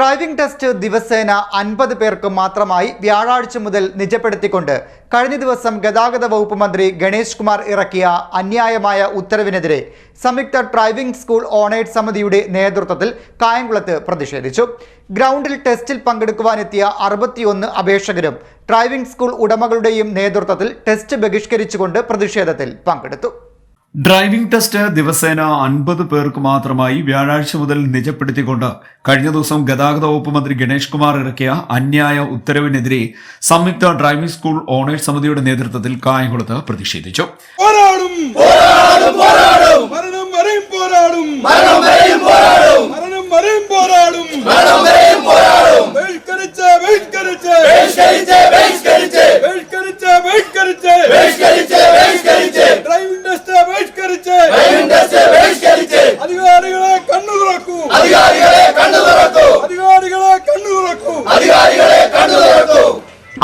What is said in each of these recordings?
Driving test ദിവസേന അൻപത് പേർക്ക് മാത്രമായി വ്യാഴാഴ്ച മുതൽ നിജപ്പെടുത്തിക്കൊണ്ട് കഴിഞ്ഞ ദിവസം ഗതാഗത വകുപ്പ് മന്ത്രി ഗണേഷ് കുമാർ ഇറക്കിയ അന്യായമായ ഉത്തരവിനെതിരെ സംയുക്ത ഡ്രൈവിംഗ് സ്കൂൾ ഓണേഴ്സ് സമിതിയുടെ നേതൃത്വത്തിൽ കായംകുളത്ത് പ്രതിഷേധിച്ചു. ഗ്രൗണ്ടിൽ ടെസ്റ്റിൽ പങ്കെടുക്കുവാനെത്തിയ അറുപത്തിയൊന്ന് അപേക്ഷകരും ഡ്രൈവിംഗ് സ്കൂൾ ഉടമകളുടെയും നേതൃത്വത്തിൽ ടെസ്റ്റ് ബഹിഷ്കരിച്ചുകൊണ്ട് പ്രതിഷേധത്തിൽ പങ്കെടുത്തു. ഡ്രൈവിംഗ് ടെസ്റ്റ് ദിവസേന അൻപത് പേർക്ക് മാത്രമായി വ്യാഴാഴ്ച മുതൽ നിജപ്പെടുത്തിക്കൊണ്ട് കഴിഞ്ഞ ദിവസം ഗതാഗത വകുപ്പ് മന്ത്രി ഗണേഷ് കുമാർ ഇറക്കിയ അന്യായ ഉത്തരവിനെതിരെ സംയുക്ത ഡ്രൈവിംഗ് സ്കൂൾ ഓണേഴ്സ് സമിതിയുടെ നേതൃത്വത്തിൽ കായംകുളത്ത് പ്രതിഷേധിച്ചു. പോരാടും.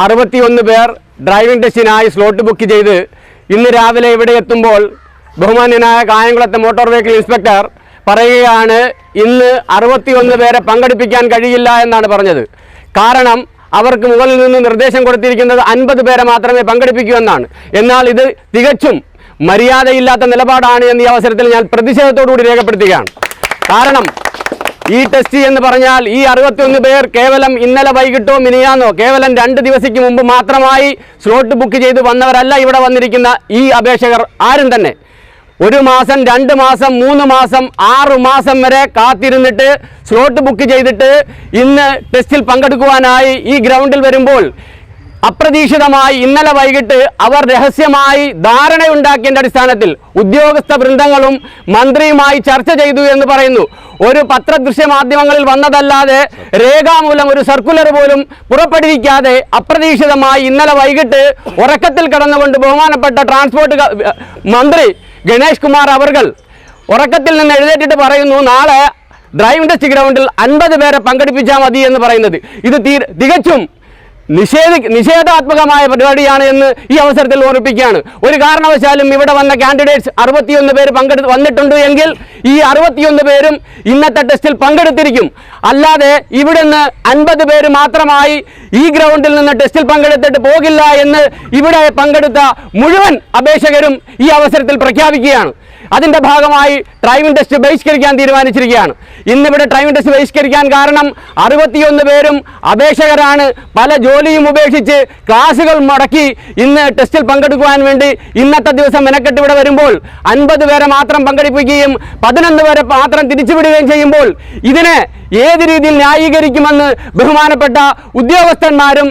അറുപത്തിയൊന്ന് പേർ ഡ്രൈവിംഗ് ടെസ്റ്റിനായി സ്ലോട്ട് ബുക്ക് ചെയ്ത് ഇന്ന് രാവിലെ ഇവിടെ എത്തുമ്പോൾ ബഹുമാന്യനായ കായംകുളത്തെ മോട്ടോർ വെഹിക്കിൾ ഇൻസ്പെക്ടർ പറയുകയാണ് ഇന്ന് അറുപത്തിയൊന്ന് പേരെ പങ്കെടുപ്പിക്കാൻ കഴിയില്ല എന്നാണ് പറഞ്ഞത്. കാരണം അവർക്ക് മുകളിൽ നിന്ന് നിർദ്ദേശം കൊടുത്തിരിക്കുന്നത് അൻപത് പേരെ മാത്രമേ പങ്കെടുപ്പിക്കൂ എന്നാണ്. എന്നാൽ ഇത് തികച്ചും മര്യാദയില്ലാത്ത നിലപാടാണ് എന്ന ഈ അവസരത്തിൽ ഞാൻ പ്രതിഷേധത്തോടുകൂടി രേഖപ്പെടുത്തുകയാണ്. കാരണം ഈ ടെസ്റ്റ് എന്ന് പറഞ്ഞാൽ ഈ അറുപത്തിയൊന്ന് പേർ കേവലം ഇന്നലെ വൈകിട്ടോ മിനിയാന്നോ കേവലം രണ്ട് ദിവസയ്ക്ക് മുമ്പ് മാത്രമായി സ്ലോട്ട് ബുക്ക് ചെയ്ത് വന്നവരല്ല ഇവിടെ വന്നിരിക്കുന്ന ഈ അപേക്ഷകർ ആരും തന്നെ. ഒരു മാസം രണ്ട് മാസം മൂന്ന് മാസം ആറ് മാസം വരെ കാത്തിരുന്നിട്ട് സ്ലോട്ട് ബുക്ക് ചെയ്തിട്ട് ഇന്ന് ടെസ്റ്റിൽ പങ്കെടുക്കുവാനായി ഈ ഗ്രൗണ്ടിൽ വരുമ്പോൾ അപ്രതീക്ഷിതമായി ഇന്നലെ വൈകിട്ട് അവർ രഹസ്യമായി ധാരണയുണ്ടാക്കിയതിന്റെ അടിസ്ഥാനത്തിൽ ഉദ്യോഗസ്ഥ വൃന്ദങ്ങളും മന്ത്രിയുമായി ചർച്ച ചെയ്തു എന്ന് പറയുന്നു. ഒരു പത്രദൃശ്യ മാധ്യമങ്ങളിൽ വന്നതല്ലാതെ രേഖാമൂലം ഒരു സർക്കുലർ പോലും പുറപ്പെടുവിക്കാതെ അപ്രതീക്ഷിതമായി ഇന്നലെ വൈകിട്ട് ഉറക്കത്തിൽ കടന്നുകൊണ്ട് ബഹുമാനപ്പെട്ട ട്രാൻസ്പോർട്ട് മന്ത്രി ഗണേഷ് കുമാർ അവർകൾ ഉറക്കത്തിൽ നിന്ന് എഴുന്നേറ്റിട്ട് പറയുന്നു നാളെ ഡ്രൈവിംഗ് ടെസ്റ്റ് ഗ്രൗണ്ടിൽ അൻപത് പേരെ പങ്കെടുപ്പിച്ചാൽ മതി എന്ന് പറയുന്നത്. ഇത് തികച്ചും നിഷേധ നിഷേധാത്മകമായ പരിപാടിയാണ് എന്ന് ഈ അവസരത്തിൽ ഓർമ്മിപ്പിക്കുകയാണ്. ഒരു കാരണവശാലും ഇവിടെ വന്ന കാൻഡിഡേറ്റ്സ് അറുപത്തിയൊന്ന് പേര് പങ്കെടുത്ത് വന്നിട്ടുണ്ട് എങ്കിൽ ഈ അറുപത്തിയൊന്ന് പേരും ഇന്നത്തെ ടെസ്റ്റിൽ പങ്കെടുത്തിരിക്കും. അല്ലാതെ ഇവിടുന്ന് അൻപത് പേര് മാത്രമായി ഈ ഗ്രൗണ്ടിൽ നിന്ന് ടെസ്റ്റിൽ പങ്കെടുത്തിട്ട് പോകില്ല എന്ന് ഇവിടെ പങ്കെടുത്ത മുഴുവൻ അപേക്ഷകരും ഈ അവസരത്തിൽ പ്രഖ്യാപിക്കുകയാണ്. അതിന്റെ ഭാഗമായി ഡ്രൈവിംഗ് ടെസ്റ്റ് ബഹിഷ്കരിക്കാൻ തീരുമാനിച്ചിരിക്കുകയാണ്. ഇന്നിവിടെ ഡ്രൈവിംഗ് ടെസ്റ്റ് ബഹിഷ്കരിക്കാൻ കാരണം അറുപത്തിയൊന്ന് പേരും അപേക്ഷകരാണ്. പല ജോലിയും ഉപേക്ഷിച്ച് ക്ലാസുകൾ മുടക്കി ഇന്ന് ടെസ്റ്റിൽ പങ്കെടുക്കുവാൻ വേണ്ടി ഇന്നത്തെ ദിവസം മെനക്കെട്ട് ഇവിടെ വരുമ്പോൾ അൻപത് പേരെ മാത്രം പങ്കെടുപ്പിക്കുകയും പതിനൊന്ന് പേരെ മാത്രം തിരിച്ചുവിടുകയും ചെയ്യുമ്പോൾ ഇതിനെ ഏത് രീതിയിൽ ന്യായീകരിക്കുമെന്ന് ബഹുമാനപ്പെട്ട ഉദ്യോഗസ്ഥന്മാരും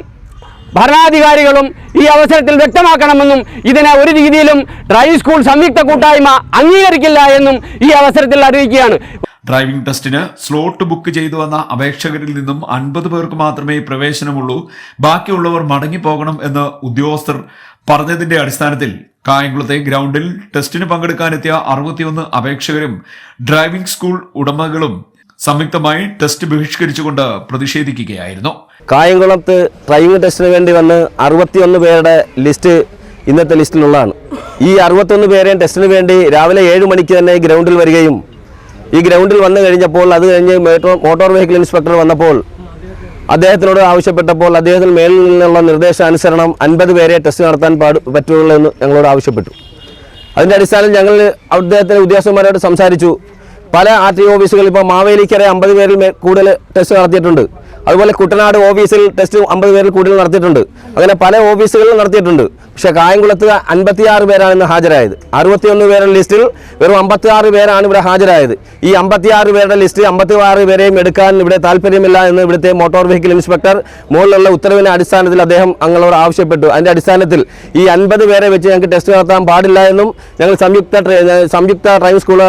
ഭരണാധികാരികളും ഈ അവസരത്തിൽ വ്യക്തമാക്കണമെന്നും ഇതിനെ ഒരു രീതിയിലും ഡ്രൈവിംഗ് സ്കൂൾ സംയുക്ത കൂട്ടായ്മ അംഗീകരിക്കില്ല എന്നും ഈ അവസരത്തിൽ അറിയിക്കുകയാണ്. ഡ്രൈവിംഗ് ടെസ്റ്റിന് സ്ലോട്ട് ബുക്ക് ചെയ്തു വന്ന അപേക്ഷകരിൽ നിന്നും അൻപത് പേർക്ക് മാത്രമേ പ്രവേശനമുള്ളൂ. ബാക്കിയുള്ളവർ മടങ്ങിപ്പോകണം എന്ന് ഉദ്യോഗസ്ഥർ പറഞ്ഞതിന്റെ അടിസ്ഥാനത്തിൽ കായംകുളത്തെ ഗ്രൗണ്ടിൽ ടെസ്റ്റിന് പങ്കെടുക്കാനെത്തിയ അറുപത്തിയൊന്ന് അപേക്ഷകരും ഡ്രൈവിംഗ് സ്കൂൾ ഉടമകളും സംയുക്തമായി ടെസ്റ്റ് ബഹിഷ്കരിച്ചുകൊണ്ട് പ്രതിഷേധിക്കുകയായിരുന്നു. കായംകുളത്ത് ഡ്രൈവിംഗ് ടെസ്റ്റിന് വേണ്ടി വന്ന് അറുപത്തിയൊന്ന് പേരുടെ ലിസ്റ്റ് ഇന്നത്തെ ലിസ്റ്റിലുള്ളതാണ് ഈ അറുപത്തൊന്ന് പേരെയും ടെസ്റ്റിന് വേണ്ടി രാവിലെ ഏഴ് മണിക്ക് തന്നെ ഗ്രൗണ്ടിൽ വരികയും ഈ ഗ്രൗണ്ടിൽ വന്നു കഴിഞ്ഞപ്പോൾ അത് കഴിഞ്ഞ് മോട്ടോർ വെഹിക്കിൾ ഇൻസ്പെക്ടർ വന്നപ്പോൾ അദ്ദേഹത്തിനോട് ആവശ്യപ്പെട്ടപ്പോൾ അദ്ദേഹത്തിന് മേലിൽ നിന്നുള്ള നിർദ്ദേശാനുസരണം അൻപത് പേരെ ടെസ്റ്റ് നടത്താൻ പാട് പറ്റുള്ളൂ എന്ന് ഞങ്ങളോട് ആവശ്യപ്പെട്ടു. അതിന്റെ അടിസ്ഥാനത്തിൽ ഞങ്ങൾ അദ്ദേഹത്തിന്റെ ഉദ്യോഗസ്ഥന്മാരോട് സംസാരിച്ചു. പല ആർ ടി ഓഫീസുകളിൽ ഇപ്പോൾ മാവേലിക്കര അമ്പത് പേരിൽ കൂടുതൽ ടെസ്റ്റ് നടത്തിയിട്ടുണ്ട്. അതുപോലെ കുട്ടനാട് ഓഫീസിൽ ടെസ്റ്റ് അമ്പത് പേരിൽ കൂടുതൽ നടത്തിയിട്ടുണ്ട്. അങ്ങനെ പല ഓഫീസുകളിലും നടത്തിയിട്ടുണ്ട്. പക്ഷേ കായംകുളത്ത് അൻപത്തിയാറ് പേരാണ് ഇന്ന് ഹാജരായത്. അറുപത്തിയൊന്ന് പേരുടെ ലിസ്റ്റിൽ വെറും അമ്പത്തിയാറ് പേരാണ് ഇവിടെ ഹാജരായത്. ഈ അമ്പത്തിയാറ് പേരുടെ ലിസ്റ്റ് അമ്പത്തിയാറ് പേരെയും എടുക്കാൻ ഇവിടെ താല്പര്യമില്ല എന്ന് ഇവിടുത്തെ മോട്ടോർ വെഹിക്കിൾ ഇൻസ്പെക്ടർ മുകളിലുള്ള ഉത്തരവിന്റെ അടിസ്ഥാനത്തിൽ അദ്ദേഹം ഞങ്ങളോട് ആവശ്യപ്പെട്ടു. അതിന്റെ അടിസ്ഥാനത്തിൽ ഈ അൻപത് പേരെ വെച്ച് ഞങ്ങൾക്ക് ടെസ്റ്റ് നടത്താൻ പാടില്ല എന്നും ഞങ്ങൾ സംയുക്ത സംയുക്ത ഡ്രൈവിംഗ് സ്കൂൾ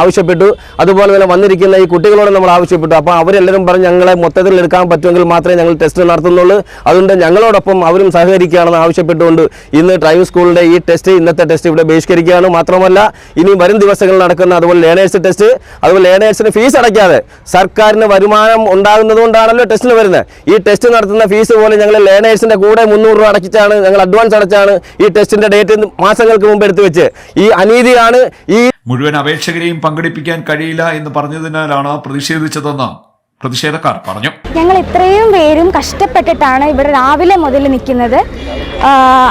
ആവശ്യപ്പെട്ടു. അതുപോലെ തന്നെ വന്നിരിക്കുന്ന ഈ കുട്ടികളോട് നമ്മൾ ആവശ്യപ്പെട്ടു. അപ്പോൾ അവരെല്ലാവരും പറഞ്ഞ് ഞങ്ങളെ മൊത്തത്തിൽ എടുക്കാൻ പറ്റുമെങ്കിൽ മാത്രമേ ഞങ്ങൾ ടെസ്റ്റ് നടത്തുന്നുള്ളൂ. അതുകൊണ്ട് ഞങ്ങളോടൊപ്പം അവരും സഹകരിക്കുകയാണെന്ന് ആവശ്യപ്പെട്ടുകൊണ്ട് ഇന്ന് ഡ്രൈവിംഗ് സ്കൂളിന്റെ ഈ ടെസ്റ്റ് ഇന്നത്തെ ടെസ്റ്റ് ഇവിടെ ബഹിഷ്കരിക്കുകയാണ്. മാത്രമല്ല ഇനി വരും ദിവസങ്ങളിൽ നടക്കുന്ന അതുപോലെ ലേണേഴ്സ് ടെസ്റ്റ് അതുപോലെ ലേണേഴ്സിന് ഫീസ് അടയ്ക്കാതെ സർക്കാരിന് വരുമാനം ഉണ്ടാകുന്നതുകൊണ്ടാണല്ലോ ടെസ്റ്റിന് വരുന്നത്. ഈ ടെസ്റ്റ് നടത്തുന്ന ഫീസ് പോലെ ഞങ്ങൾ ലേണേഴ്സിന്റെ കൂടെ മുന്നൂറ് രൂപ അടച്ചിട്ടാണ് ഞങ്ങൾ അഡ്വാൻസ് അടച്ചാണ് ഈ ടെസ്റ്റിന്റെ ഡേറ്റ് മാസങ്ങൾക്ക് മുമ്പ് എടുത്തു വെച്ച്. ഈ അനീതിയാണ് ഈ മുഴുവൻ അപേക്ഷകരെയും പങ്കെടുപ്പിക്കാൻ കഴിയില്ല എന്ന് പറഞ്ഞതിനാലാണ് പ്രതിഷേധിച്ചതെന്ന് പ്രതിഷേധക്കാർ പറഞ്ഞു. ഞങ്ങൾ ഇത്രയും പേരും കഷ്ടപ്പെട്ടിട്ടാണ് ഇവിടെ രാവിലെ മുതൽ നിൽക്കുന്നത്.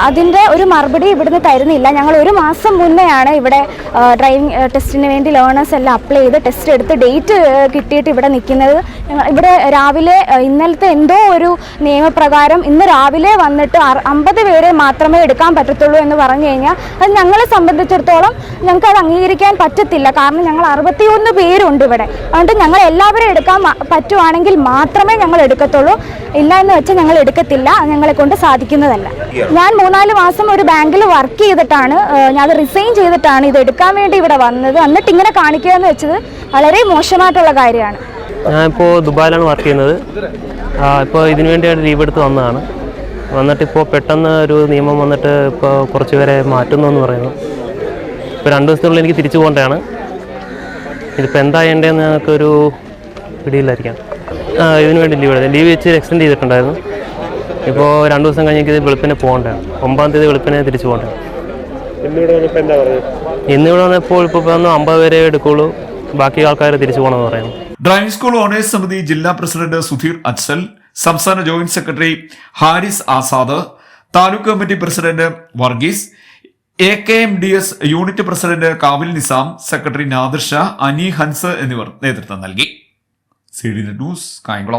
അതിന്റെ ഒരു മറുപടി ഇവിടുന്ന് തരുന്നില്ല. ഞങ്ങൾ ഒരു മാസം മുന്നെയാണ് ഇവിടെ ഡ്രൈവിംഗ് ടെസ്റ്റിന് വേണ്ടി ലേണേഴ്സ് എല്ലാം അപ്ലൈ ചെയ്ത് ടെസ്റ്റ് എടുത്ത് ഡേറ്റ് കിട്ടിയിട്ട് ഇവിടെ നിൽക്കുന്നത്. ഇവിടെ രാവിലെ ഇന്നലത്തെ എന്തോ ഒരു നിയമപ്രകാരം ഇന്ന് രാവിലെ വന്നിട്ട് അമ്പത് പേരെ മാത്രമേ എടുക്കാൻ പറ്റത്തുള്ളൂ എന്ന് പറഞ്ഞു കഴിഞ്ഞാൽ അത് ഞങ്ങളെ സംബന്ധിച്ചിടത്തോളം ഞങ്ങൾക്ക് അത് അംഗീകരിക്കാൻ പറ്റത്തില്ല. കാരണം ഞങ്ങൾ അറുപത്തിയൊന്ന് പേരുണ്ട് ഇവിടെ. അതുകൊണ്ട് ഞങ്ങൾ എല്ലാവരും എടുക്കാൻ പറ്റുവാണെങ്കിൽ മാത്രമേ ഞങ്ങൾ എടുക്കത്തുള്ളൂ. ഇല്ല എന്ന് വെച്ചാൽ ഞങ്ങൾ എടുക്കത്തില്ല. ഞങ്ങളെ കൊണ്ട് സാധിക്കുന്നതല്ല. ഞാൻ മൂന്നാൽ മാസം ഒരു ബാങ്കിൽ വർക്ക് ചെയ്തിട്ടാണ് ഞാൻ അത് റിസൈൻ ചെയ്തിട്ടാണ് ഇത് എടുക്കാൻ വേണ്ടി ഇവിടെ വന്നത്. എന്നിട്ട് ഇങ്ങനെ കാണിക്കുക എന്ന് വെച്ചത് വളരെ മോശമായിട്ടുള്ള കാര്യമാണ്. ഞാനിപ്പോൾ ദുബായിലാണ് വർക്ക് ചെയ്യുന്നത്. ഇപ്പോൾ ഇതിനു വേണ്ടിയാണ് ലീവ് എടുത്ത് വന്നതാണ്. വന്നിട്ട് ഇപ്പോൾ പെട്ടെന്ന് ഒരു നിയമം വന്നിട്ട് ഇപ്പോൾ കുറച്ച് പേരെ മാറ്റുന്നു എന്ന് പറയുന്നു. ഇപ്പോൾ രണ്ട് ദിവസത്തിനുള്ളിൽ എനിക്ക് തിരിച്ചു പോകേണ്ടതാണ്. ഇതിപ്പോൾ എന്താ ചെയ്യേണ്ടതെന്ന് ഞങ്ങൾക്കൊരു പിടിയില്ലായിരിക്കാം ആ ഇതിനു വേണ്ടി ലീവ് എടുത്തത് ലീവ് വെച്ച് എക്സ്റ്റെൻഡ് ചെയ്തിട്ടുണ്ടായിരുന്നു. ഇപ്പോൾ രണ്ട് ദിവസം കഴിഞ്ഞ് എനിക്ക് വെളുപ്പിനെ പോകേണ്ടതാണ് ഒമ്പതാം തീയതി വെളുപ്പിനെ തിരിച്ചു പോകണ്ടേ. ഇന്നിവിടെ വന്നപ്പോൾ ഇപ്പോൾ അമ്പത് പേരെ എടുക്കുള്ളൂ. ബാക്കി ആൾക്കാർ തിരിച്ചു പോകണമെന്ന് പറയുന്നു. ഡ്രൈവിംഗ് സ്കൂൾ ഓണേഴ്സ് സമിതി ജില്ലാ പ്രസിഡന്റ് സുധീർ അച്ഛൽ സംസ്ഥാന joint secretary Haris Azad taluk committee president Varghese A K M D S unit president Kavil Nizam secretary Nadir Shah Ani Hans എന്നിവർ നേതൃത്വം നൽകി. C D news Kayamkulam.